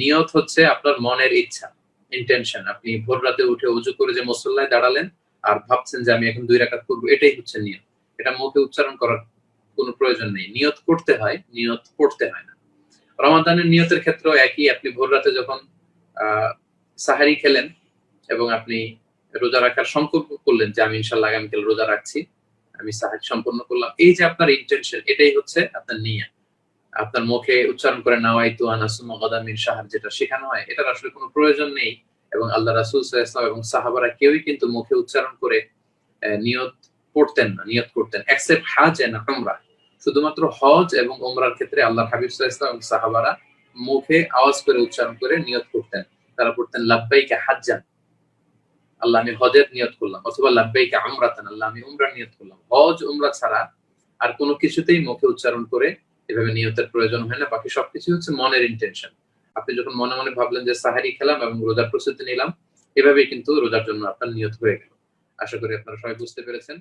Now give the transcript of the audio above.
নিয়ত হচ্ছে আপনার মনের ইচ্ছা ইন্টেনশন আপনি ভোর রাতে উঠে উজু করে যে মুসল্লায় দাঁড়ালেন আর ভাবছেন যে আমি এখন দুই রাকাত করব এটাই হচ্ছে নিয়ত। এটা মুখে উচ্চারণ করার কোনো প্রয়োজন নেই। নিয়ত করতে হয়, নিয়ত পড়তে হয় না। রমাদানের নিয়তের ক্ষেত্রেও একই, আপনি ভোর রাতে যখন সাহারি খেলেন এবং আপনি রোজা রাখার সংকল্প করলেন যে আমি ইনশাল্লাহ আগামীকাল রোজা রাখছি, আমি সাহারি সম্পন্ন করলাম, এই যে আপনার ইন্টেনশন এটাই হচ্ছে আপনার নিয়া আপনার মুখে উচ্চারণ করে নাওয়াইতু আনাসুমা গদামিন সাহার যেটা শেখানো হয়, এটার আসলে কোনো প্রয়োজন নেই। এবং আল্লাহ রাসুল ইসলাম এবং সাহাবারা কেউই কিন্তু মুখে উচ্চারণ করে নিয়ত পড়তেন না, নিয়ত করতেন এক্সেপ্ট হাজ এন্ড উমরা। শুধুমাত্র হজ এবং উমরার ক্ষেত্রে আল্লাহ হাবিব ইসলাম এবং সাহাবারা মুখে আওয়াজ করে উচ্চারণ করে নিয়ত করতেন। তারা পড়তেন, লাব্বাইকে হাজ্জান। আল্লাহ, আমি হজের নিয়ত করলাম। অথবা, লাব্বাইকে আমরাতান আল্লাহ, আমি উমরার নিয়ত করলাম। হজ, উমরা ছাড়া আর কোনো কিছুতেই মুখে উচ্চারণ করে এভাবে নিয়তের প্রয়োজন হয় না, বাকি সবকিছু হচ্ছে মনের ইন্টেনশন আপনি যখন মনে মনে ভাবলেন যে সাহারি খেলাম এবং রোজার প্রস্তুতি নিলাম, এভাবেই কিন্তু রোজার জন্য আপনার নিয়ত হয়ে গেল। আশা করি আপনারা সবাই বুঝতে পেরেছেন।